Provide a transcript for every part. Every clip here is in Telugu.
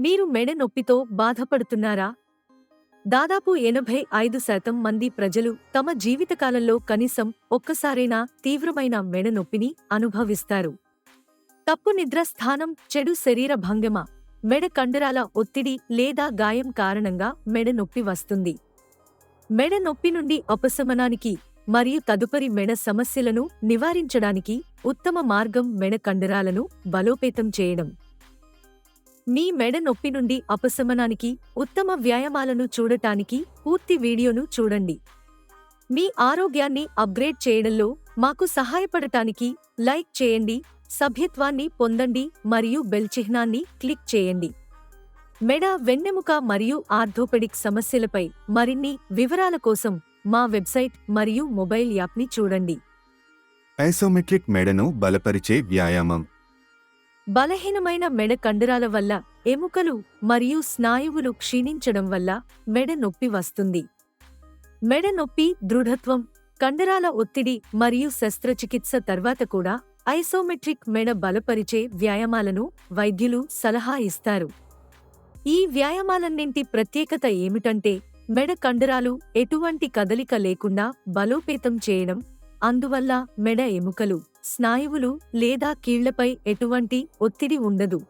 మీరు మెడ నొప్పితో బాధపడుతున్నారా? దాదాపు ఎనభై ఐదు శాతం మంది ప్రజలు తమ జీవితకాలంలో కనీసం ఒక్కసారైనా తీవ్రమైన మెడ నొప్పిని అనుభవిస్తారు. తప్పు నిద్ర స్థానం చెడు శరీర భంగిమ మెడ కండరాల ఒత్తిడి లేదా గాయం కారణంగా మెడ నొప్పి వస్తుంది. మెడ నొప్పి నుండి ఉపశమనానికి మరియు తదుపరి మెడ సమస్యలను నివారించడానికి ఉత్తమ మార్గం మెడ కండరాలను బలోపేతం చేయడం. మీ మెడ నొప్పి నుండి అపశమనానికి ఉత్తమ వ్యాయామాలను చూడటానికి పూర్తి వీడియోను చూడండి. మీ ఆరోగ్యాన్ని అప్గ్రేడ్ చేయడంలో మాకు సహాయపడటానికి లైక్ చేయండి సభ్యత్వాన్ని పొందండి మరియు బెల్ చిహ్నాన్ని క్లిక్ చేయండి. మెడ వెన్నెముక మరియు ఆర్థోపెడిక్ సమస్యలపై మరిన్ని వివరాల కోసం మా వెబ్సైట్ మరియు మొబైల్ యాప్ని చూడండి. ఐసోమెట్రిక్ మెడను బలపరిచే వ్యాయామం. బలహీనమైన మెడ కండరాల వల్ల ఎముకలు మరియు స్నాయువులు క్షీణించడం వల్ల మెడ నొప్పి వస్తుంది. మెడ నొప్పి దృఢత్వం కండరాల ఒత్తిడి మరియు శస్త్రచికిత్స తర్వాత కూడా ఐసోమెట్రిక్ మెడ బలపరిచే వ్యాయామాలను వైద్యులు సలహా ఇస్తారు. ఈ వ్యాయామాలన్నింటి ప్రత్యేకత ఏమిటంటే మెడ కండరాలు ఎటువంటి కదలిక లేకుండా బలోపేతం చేయడం అందువల్ల మెడ ఎముకలు స్నాయువులు లేదా కీళ్ళపై ఎటువంటి ఒత్తిడి ఉండదు.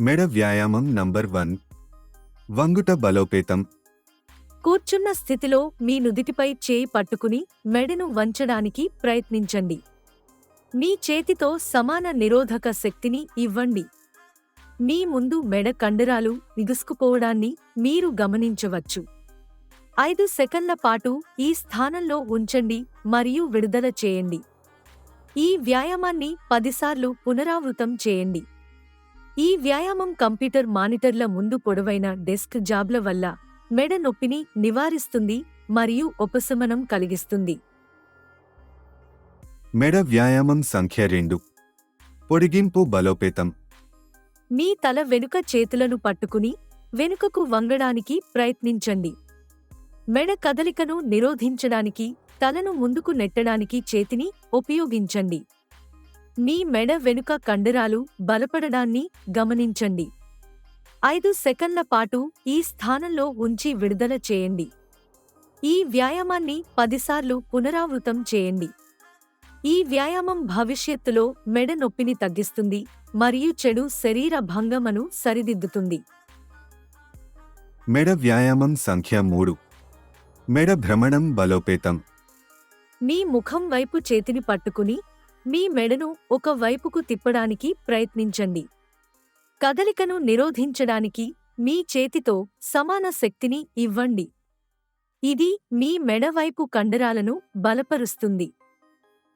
మెడ వ్యాయామం నంబర్ వన్. వంగుట బలోపేతం. కూర్చున్న స్థితిలో మీ నుదిటిపై చేయి పట్టుకుని మెడను వంచడానికి ప్రయత్నించండి. మీ చేతితో సమాన నిరోధక శక్తిని ఇవ్వండి. మీ ముందు మెడ కండరాలు నిగుసుకుపోవడాన్ని మీరు గమనించవచ్చు. ఐదు సెకన్ల పాటు ఈ స్థానంలో ఉంచండి మరియు విడుదల చేయండి. ఈ వ్యాయామాన్ని పదిసార్లు పునరావృతం చేయండి. ఈ వ్యాయామం కంప్యూటర్ మానిటర్ల ముందు పొడవైన డెస్క్ జాబ్ల వల్ల మెడ నొప్పిని నివారిస్తుంది మరియు ఉపశమనం కలిగిస్తుంది. మెడ వ్యాయామం సంఖ్య రెండు. పొడిగింపు బలోపేతం. మీ తల వెనుక చేతులను పట్టుకుని వెనుకకు వంగడానికి ప్రయత్నించండి. మెడ కదలికను నిరోధించడానికి తలను ముందుకు నెట్టడానికి చేతిని ఉపయోగించండి. మీ మెడ వెనుక కండరాలు బలపడడాన్ని గమనించండి. ఐదు సెకండ్ల పాటు ఈ స్థానంలో ఉంచి విడుదల చేయండి. ఈ వ్యాయామాన్ని పదిసార్లు పునరావృతం చేయండి. ఈ వ్యాయామం భవిష్యత్తులో మెడ నొప్పిని తగ్గిస్తుంది మరియు చెడు శరీర భంగమను సరిదిద్దుతుంది. మెడ వ్యాయామం సంఖ్య మూడు. మెడ భ్రమణం బలోపేతం. మీ ముఖం వైపు చేతిని పట్టుకుని మీ మెడను ఒక వైపుకు తిప్పడానికి ప్రయత్నించండి. కదలికను నిరోధించడానికి మీ చేతితో సమాన శక్తిని ఇవ్వండి. ఇది మీ మెడవైపు కండరాలను బలపరుస్తుంది.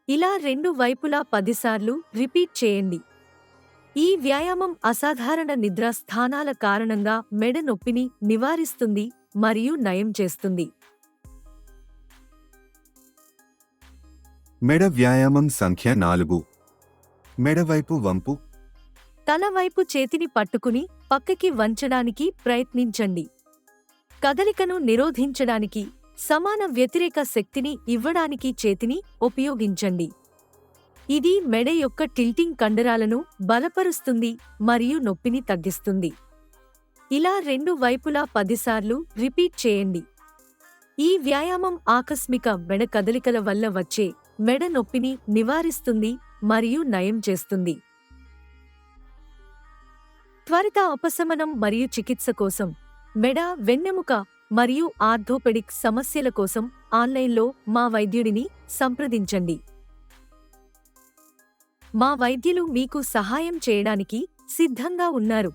ఇలా రెండు వైపులా పదిసార్లు రిపీట్ చేయండి. ఈ వ్యాయామం అసాధారణ నిద్ర స్థానాల కారణంగా మెడ నొప్పిని నివారిస్తుంది మరియు నయం చేస్తుంది. మెడ వ్యాయామం సంఖ్య నాలుగు. మెడవైపు వంపు. తల వైపు చేతిని పట్టుకుని పక్కకి వంచడానికి ప్రయత్నించండి. కదలికను నిరోధించడానికి సమాన వ్యతిరేక శక్తిని ఇవ్వడానికి చేతిని ఉపయోగించండి. ఇది మెడ యొక్క టిల్టింగ్ కండరాలను బలపరుస్తుంది మరియు నొప్పిని తగ్గిస్తుంది. ఇలా రెండు వైపులా పదిసార్లు రిపీట్ చేయండి. ఈ వ్యాయామం ఆకస్మిక మెడ కదలికల వల్ల వచ్చే మెడ నొప్పిని నివారిస్తుంది మరియు నయం చేస్తుంది. త్వరిత ఉపశమనం మరియు చికిత్స కోసం మెడ వెన్నెముక మరియు ఆర్థోపెడిక్ సమస్యల కోసం ఆన్లైన్లో మా వైద్యుడిని సంప్రదించండి. మా వైద్యులు మీకు సహాయం చేయడానికి సిద్ధంగా ఉన్నారు.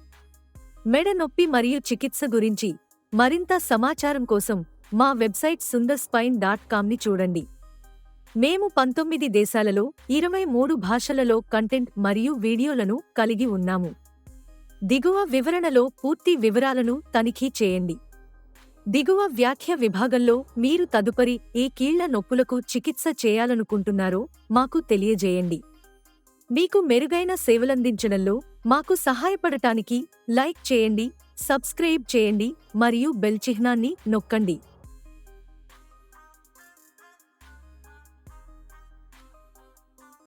మెడ నొప్పి మరియు చికిత్స గురించి మరింత సమాచారం కోసం మా వెబ్సైట్ సుందర్ స్పైన్ డాట్ కామ్ని చూడండి. మేము పంతొమ్మిది దేశాలలో ఇరవై మూడు భాషలలో కంటెంట్ మరియు వీడియోలను కలిగి ఉన్నాము. దిగువ వివరణలో పూర్తి వివరాలను తనిఖీ చేయండి. దిగువ వ్యాఖ్య విభాగంలో మీరు తదుపరి ఏ కీళ్ళ నొప్పులకు చికిత్స చేయాలనుకుంటున్నారో మాకు తెలియజేయండి. మీకు మెరుగైన సేవలందించడంలో మాకు సహాయపడటానికి లైక్ చేయండి సబ్స్క్రైబ్ చేయండి మరియు బెల్ చిహ్నాన్ని నొక్కండి.